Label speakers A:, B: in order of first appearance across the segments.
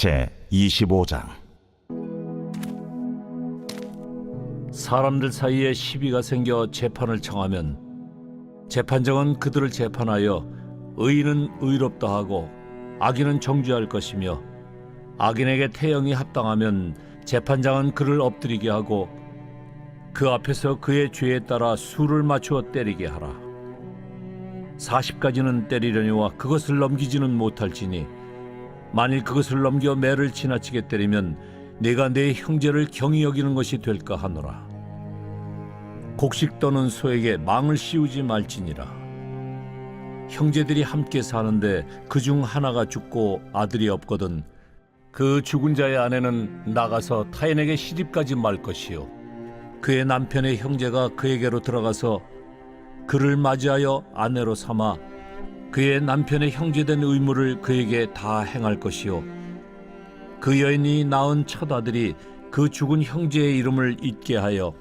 A: 제 25장
B: 사람들 사이에 시비가 생겨 재판을 청하면 재판장은 그들을 재판하여 의인은 의롭다 하고 악인은 정죄할 것이며 악인에게 태형이 합당하면 재판장은 그를 엎드리게 하고 그 앞에서 그의 죄에 따라 수를 맞추어 때리게 하라. 40까지는 때리려니와 그것을 넘기지는 못할지니 만일 그것을 넘겨 매를 지나치게 때리면 내가 내 형제를 경히 여기는 것이 될까 하노라. 곡식 떠는 소에게 망을 씌우지 말지니라. 형제들이 함께 사는데 그 중 하나가 죽고 아들이 없거든 그 죽은 자의 아내는 나가서 타인에게 시집가지 말 것이요 그의 남편의 형제가 그에게로 들어가서 그를 맞이하여 아내로 삼아 그의 남편의 형제된 의무를 그에게 다 행할 것이요 그 여인이 낳은 첫 아들이 그 죽은 형제의 이름을 잊게 하여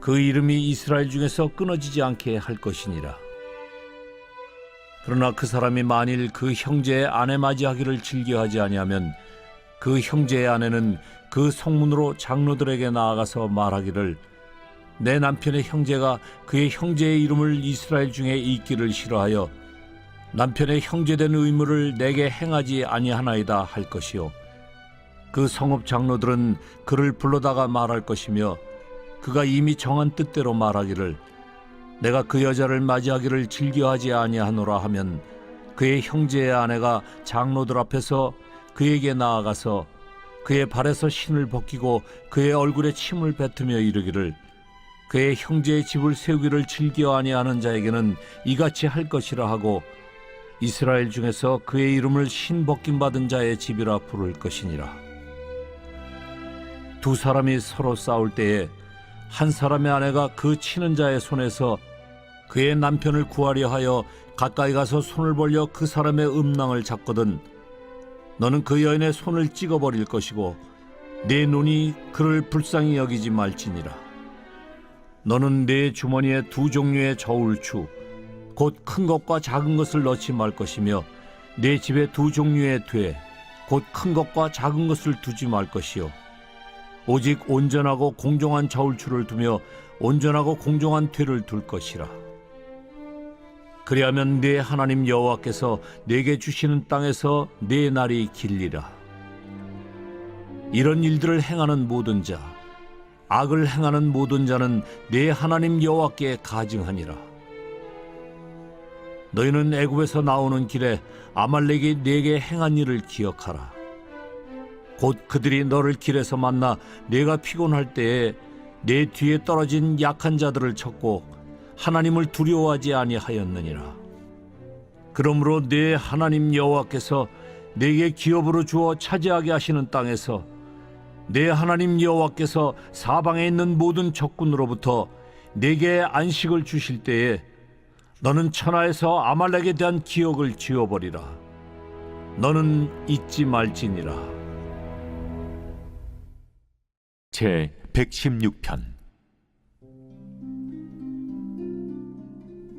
B: 그 이름이 이스라엘 중에서 끊어지지 않게 할 것이니라. 그러나 그 사람이 만일 그 형제의 아내 맞이하기를 즐겨하지 아니하면 그 형제의 아내는 그 성문으로 장로들에게 나아가서 말하기를 내 남편의 형제가 그의 형제의 이름을 이스라엘 중에 잊기를 싫어하여 남편의 형제된 의무를 내게 행하지 아니하나이다 할 것이요. 그 성읍 장로들은 그를 불러다가 말할 것이며 그가 이미 정한 뜻대로 말하기를 내가 그 여자를 맞이하기를 즐겨하지 아니하노라 하면 그의 형제의 아내가 장로들 앞에서 그에게 나아가서 그의 발에서 신을 벗기고 그의 얼굴에 침을 뱉으며 이르기를 그의 형제의 집을 세우기를 즐겨 아니하는 자에게는 이같이 할 것이라 하고 이스라엘 중에서 그의 이름을 신 벗김 받은 자의 집이라 부를 것이니라. 두 사람이 서로 싸울 때에 한 사람의 아내가 그 치는 자의 손에서 그의 남편을 구하려 하여 가까이 가서 손을 벌려 그 사람의 음낭을 잡거든 너는 그 여인의 손을 찍어 버릴 것이고 내 눈이 그를 불쌍히 여기지 말지니라. 너는 내 주머니에 두 종류의 저울추 곧 큰 것과 작은 것을 넣지 말 것이며 내 집에 두 종류의 되곧 큰 것과 작은 것을 두지 말 것이요 오직 온전하고 공정한 저울추를 두며 온전하고 공정한 퇴를 둘 것이라. 그리하면 네 하나님 여호와께서 내게 주시는 땅에서 네 날이 길리라. 이런 일들을 행하는 모든 자, 악을 행하는 모든 자는 네 하나님 여호와께 가증하니라. 너희는 애굽에서 나오는 길에 아말렉이 네게 행한 일을 기억하라. 곧 그들이 너를 길에서 만나 내가 피곤할 때에 내 뒤에 떨어진 약한 자들을 쳤고 하나님을 두려워하지 아니하였느니라. 그러므로 내 하나님 여호와께서 내게 기업으로 주어 차지하게 하시는 땅에서 내 하나님 여호와께서 사방에 있는 모든 적군으로부터 내게 안식을 주실 때에 너는 천하에서 아말렉에 대한 기억을 지워버리라. 너는 잊지 말지니라.
A: 제 116편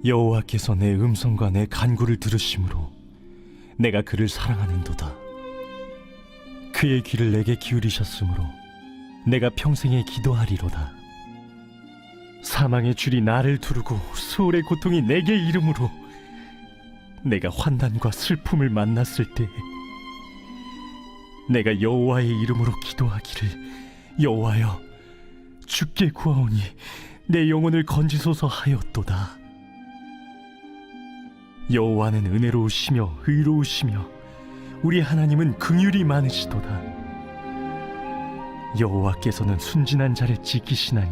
C: 여호와께서 내 음성과 내 간구를 들으심으로 내가 그를 사랑하는도다. 그의 귀를 내게 기울이셨으므로 내가 평생에 기도하리로다. 사망의 줄이 나를 두르고 수월의 고통이 내게 이름으로 내가 환난과 슬픔을 만났을 때에 내가 여호와의 이름으로 기도하기를 여호와여 주께 구하오니 내 영혼을 건지소서 하였도다. 여호와는 은혜로우시며 의로우시며 우리 하나님은 긍휼이 많으시도다. 여호와께서는 순진한 자를 지키시나니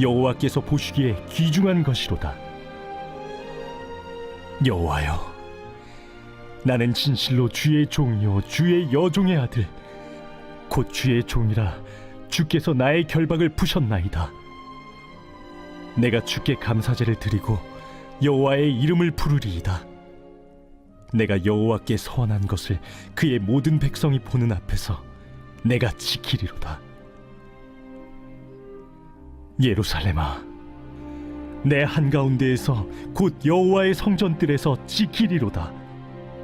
C: 여호와께서 보시기에 귀중한 것이로다. 여호와여, 나는 진실로 주의 종이요 주의 여종의 아들, 곧 주의 종이라 주께서 나의 결박을 푸셨나이다. 내가 주께 감사제를 드리고 여호와의 이름을 부르리이다. 내가 여호와께 서원한 것을 그의 모든 백성이 보는 앞에서 내가 지키리로다. 예루살렘아, 내 한가운데에서 곧 여호와의 성전들에서 지키리로다.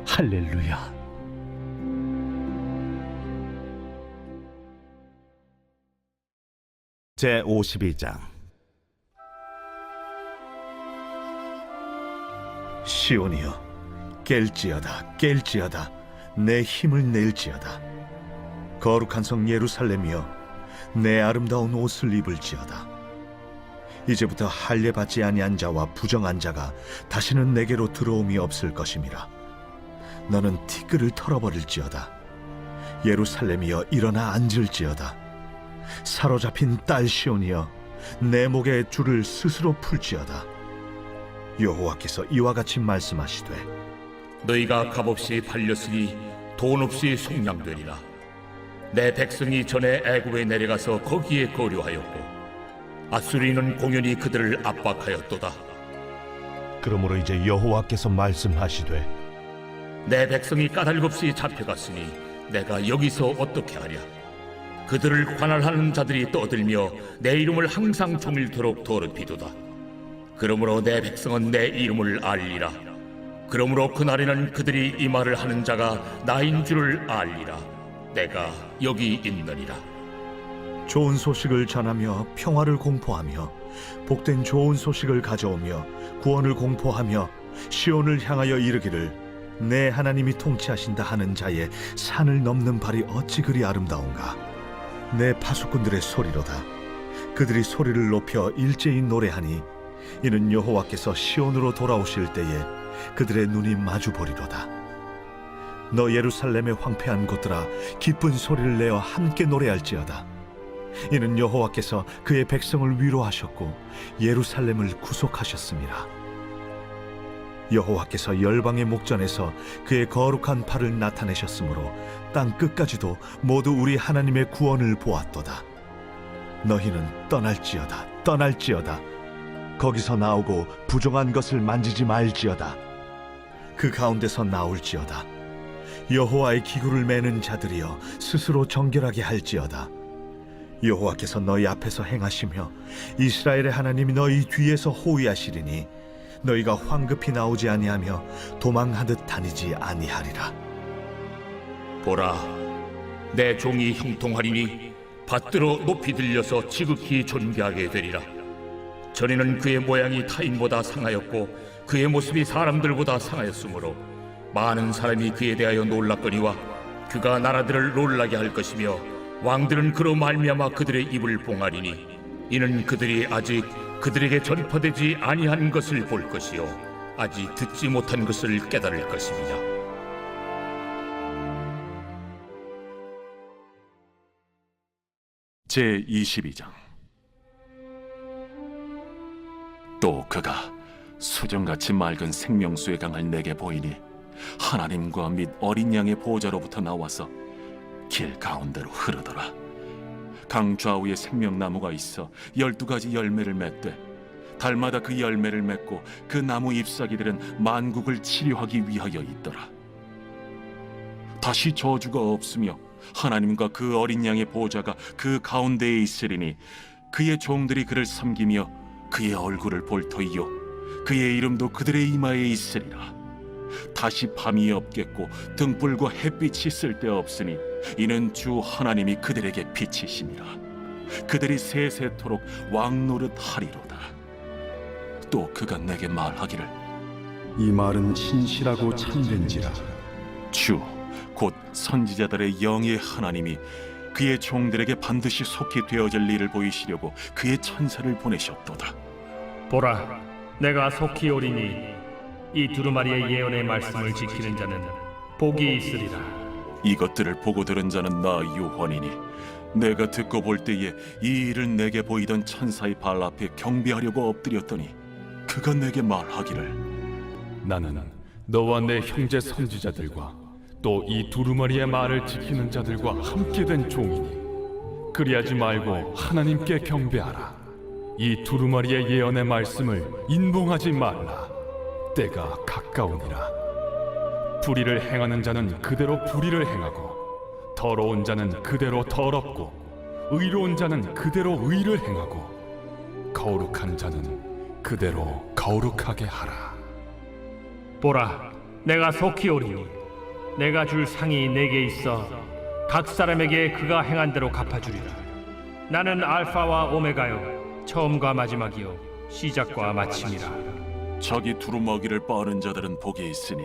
C: 할렐루야.
A: 제 52장
D: 시온이여 깰지어다 깰지어다 내 힘을 낼지어다 거룩한 성 예루살렘이여 내 아름다운 옷을 입을지어다 이제부터 할례 받지 아니한 자와 부정한 자가 다시는 내게로 들어옴이 없을 것임이라. 너는 티끌을 털어버릴지어다. 예루살렘이여 일어나 앉을지어다. 사로잡힌 딸 시온이여 내 목에 줄을 스스로 풀지어다. 여호와께서 이와 같이 말씀하시되
E: 너희가 값없이 팔렸으니 돈 없이 속량되리라. 내 백성이 전에 애굽에 내려가서 거기에 거류하였고 아수리는 공연히 그들을 압박하였도다.
F: 그러므로 이제 여호와께서 말씀하시되
E: 내 백성이 까닭없이 잡혀갔으니 내가 여기서 어떻게 하랴? 그들을 관할하는 자들이 떠들며 내 이름을 항상 종일토록 더럽히도다. 그러므로 내 백성은 내 이름을 알리라. 그러므로 그날에는 그들이 이 말을 하는 자가 나인 줄을 알리라. 내가 여기 있느니라.
D: 좋은 소식을 전하며 평화를 공포하며 복된 좋은 소식을 가져오며 구원을 공포하며 시온을 향하여 이르기를 내 하나님이 통치하신다 하는 자의 산을 넘는 발이 어찌 그리 아름다운가? 내 파수꾼들의 소리로다. 그들이 소리를 높여 일제히 노래하니 이는 여호와께서 시온으로 돌아오실 때에 그들의 눈이 마주 보리로다. 너 예루살렘의 황폐한 곳들아 기쁜 소리를 내어 함께 노래할지어다 이는 여호와께서 그의 백성을 위로하셨고 예루살렘을 구속하셨습니다. 여호와께서 열방의 목전에서 그의 거룩한 팔을 나타내셨으므로 땅 끝까지도 모두 우리 하나님의 구원을 보았도다. 너희는 떠날지어다, 떠날지어다. 거기서 나오고 부정한 것을 만지지 말지어다. 그 가운데서 나올지어다. 여호와의 기구를 매는 자들이여 스스로 정결하게 할지어다. 여호와께서 너희 앞에서 행하시며 이스라엘의 하나님이 너희 뒤에서 호위하시리니 너희가 황급히 나오지 아니하며 도망하듯 다니지 아니하리라
E: 보라, 내 종이 형통하리니 받들어 높이 들려서 지극히 존귀하게 되리라. 전에는 그의 모양이 타인보다 상하였고 그의 모습이 사람들보다 상하였으므로 많은 사람이 그에 대하여 놀랐거니와 그가 나라들을 놀라게 할 것이며 왕들은 그로 말미암아 그들의 입을 봉하리니 이는 그들이 아직 그들에게 전파되지 아니한 것을 볼 것이요 아직 듣지 못한 것을 깨달을 것입니다.
A: 제 22장 또 그가 수정같이 맑은 생명수에 강할 내게 보이니 하나님과 및 어린 양의 보호자로부터 나와서 길 가운데로 흐르더라. 강 좌우에 생명나무가 있어 열두 가지 열매를 맺되 달마다 그 열매를 맺고 그 나무 잎사귀들은 만국을 치료하기 위하여 있더라. 다시 저주가 없으며 하나님과 그 어린 양의 보호자가 그 가운데에 있으리니 그의 종들이 그를 섬기며 그의 얼굴을 볼 터이요 그의 이름도 그들의 이마에 있으리라. 다시 밤이 없겠고 등불과 햇빛이 쓸데 없으니 이는 주 하나님이 그들에게 빛이심이라 그들이 세세토록 왕노릇 하리로다 또 그가 내게 말하기를
G: 이 말은 신실하고 참된지라
A: 주 곧 선지자들의 영의 하나님이 그의 종들에게 반드시 속히 되어질 일을 보이시려고 그의 천사를 보내셨도다.
H: 보라, 내가 속히 오리니 이 두루마리의 예언의 말씀을 지키는 자는 복이 있으리라.
A: 이것들을 보고 들은 자는 나 요한이니 내가 듣고 볼 때에 이 일을 내게 보이던 천사의 발 앞에 경배하려고 엎드렸더니 그가 내게 말하기를
G: 나는 너와 내 형제 선지자들과 또 이 두루마리의 말을 지키는 자들과 함께 된 종이니 그리하지 말고 하나님께 경배하라. 이 두루마리의 예언의 말씀을 인봉하지 말라. 때가 가까우니라 불의를 행하는 자는 그대로 불의를 행하고 더러운 자는 그대로 더럽고 의로운 자는 그대로 의를 행하고 거룩한 자는 그대로 거룩하게 하라
H: 보라, 내가 속히 오리니 내가 줄 상이 내게 있어 각 사람에게 그가 행한 대로 갚아주리라. 나는 알파와 오메가요, 처음과 마지막이요, 시작과 마침이라.
A: 자기 두루마기를 빠는 자들은 복이 있으니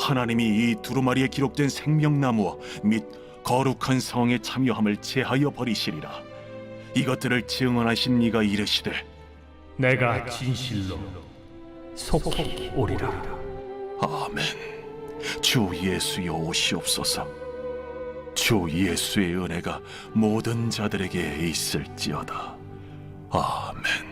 A: 하나님이 이 두루마리에 기록된 생명나무와 및 거룩한 성에 참여함을 제하여 버리시리라. 이것들을 증언하신 이가 이르시되
H: 내가 진실로 속히 오리라.
A: 아멘. 주 예수여 오시옵소서. 주 예수의 은혜가 모든 자들에게 있을지어다. 아멘